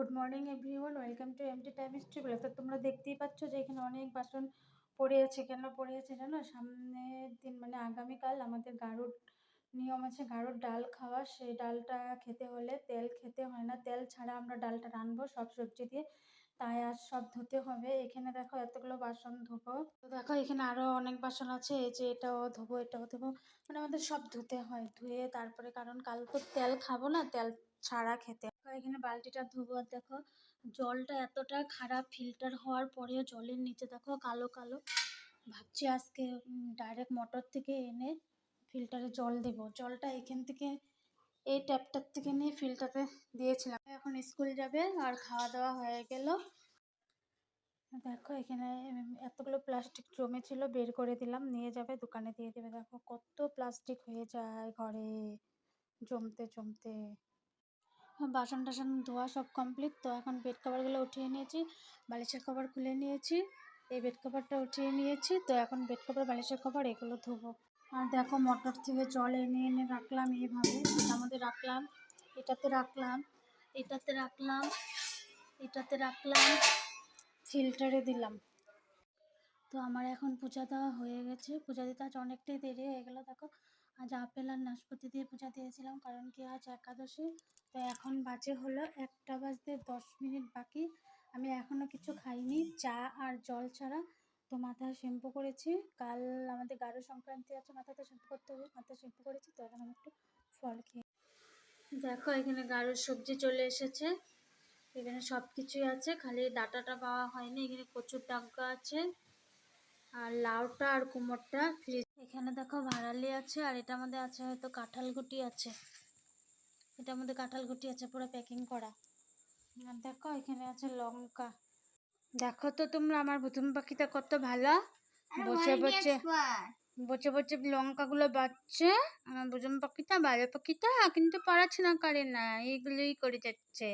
Good morning everyone welcome to MT time history blog তো তোমরা দেখতেই পাচ্ছ যে এখানে অনেক বাসন পড়ে আছে, কেন পড়ে আছে জানো? সামনের দিন মানে আগামীকাল আমাদের গাড়ুর নিয়ম আছে গাড়ুর ডাল খাওয়া। সেই ডালটা খেতে হলে তেল খেতে হয় না। তেল ছাড়া আমরা ডালটা রানবো সব সবজি দিয়ে। তাই আর সব ধুতে হবে। এখানে দেখো এতগুলো বাসন ধোবো। তো দেখো, এখানে আরও অনেক বাসন আছে। এই যে এটাও ধোবো এটাও ধোবো। মানে আমাদের সব ধুতে হয়, ধুয়ে তারপরে, কারণ কাল তো তেল খাব না, তেল ছাড়া খেতে। এখানে বালতিটা ধোবো দেখো, জলটা এতটা খারাপ ফিল্টার হওয়ার পরেও জলের নিচে দেখো কালো কালো। ভাবছি আজকে ডাইরেক্ট মোটর থেকে এনে ফিল্টারে জল দেব। জলটা এখান থেকে এই ট্যাপটার থেকে নিয়ে ফিল্টারে দিয়েছিলাম। এখন স্কুল যাবে আর খাওয়া দাওয়া হয়ে গেল। দেখো এখানে এতগুলো প্লাস্টিক জমেছিল বের করে দিলাম, নিয়ে যাবে, দোকানে দিয়ে দেবে। দেখো কত প্লাস্টিক হয়ে যায় ঘরে, জমতে জমতে। বাসন টাসন ধোয়া সব কমপ্লিট তো এখন বেড কভারগুলো উঠিয়ে নিয়েছি, বালিশের কভার খুলে নিয়েছি, এই বেড কভারটা উঠিয়ে নিয়েছি, তো এখন বেড কভার বালিশের কভার এগুলো ধোবো। আর দেখো মোটর থেকে জল এনে এনে রাখলাম এইভাবে এটার মধ্যে রাখলাম, এটাতে রাখলাম এটাতে রাখলাম এটাতে রাখলাম ফিল্টারে দিলাম। তো আমার এখন পূজা দেওয়া হয়ে গেছে, পূজা দিতে আজ অনেকটাই দেরি হয়ে গেলো, দেখো আজ আপেল আর নাশপাতি দিয়ে পূজা দিয়েছিলাম, কারণ কি আজ একাদশী। তো এখন বাজে হলো একটা বাজতে দশ মিনিট বাকি। আমি এখনও কিছু খাইনি, চা আর জল ছাড়া। তো মাথায় শ্যাম্পু করেছি। কাল আমাদের গাঢ় সংক্রান্তি আছে মাথাতে শ্যাম্পু করতে হবে, মাথায় শ্যাম্পু করেছি, তো এখন আমি একটু ফল খেয়ে দেখো, এখানে গাঢ় সবজি চলে এসেছে। এখানে সব কিছুই আছে, খালি ডাটাটা পাওয়া হয়নি, এখানে কচুর ডাঙ্কা আছে। আর লাউটা আর কুমড়টা ফ্রিজ এখানে দেখো ভাড়ালি আছে আর এটার মধ্যে আছে হয়তো কাঁঠাল গুটি আছে। এটার মধ্যে কাঁঠাল গুটি আছে পুরো প্যাকিং করা। আর দেখো এখানে আছে লঙ্কা। দেখো তো তোমরা আমার বুতুম পাখিটা কত ভালো। বসে বসে বসে বসে লঙ্কাগুলো বাচ্চে আমার বুজুম পাখিটা ভালো পাখিটা কিন্তু পারাচ্ছে না কারে না এইগুলোই করে যাচ্ছে।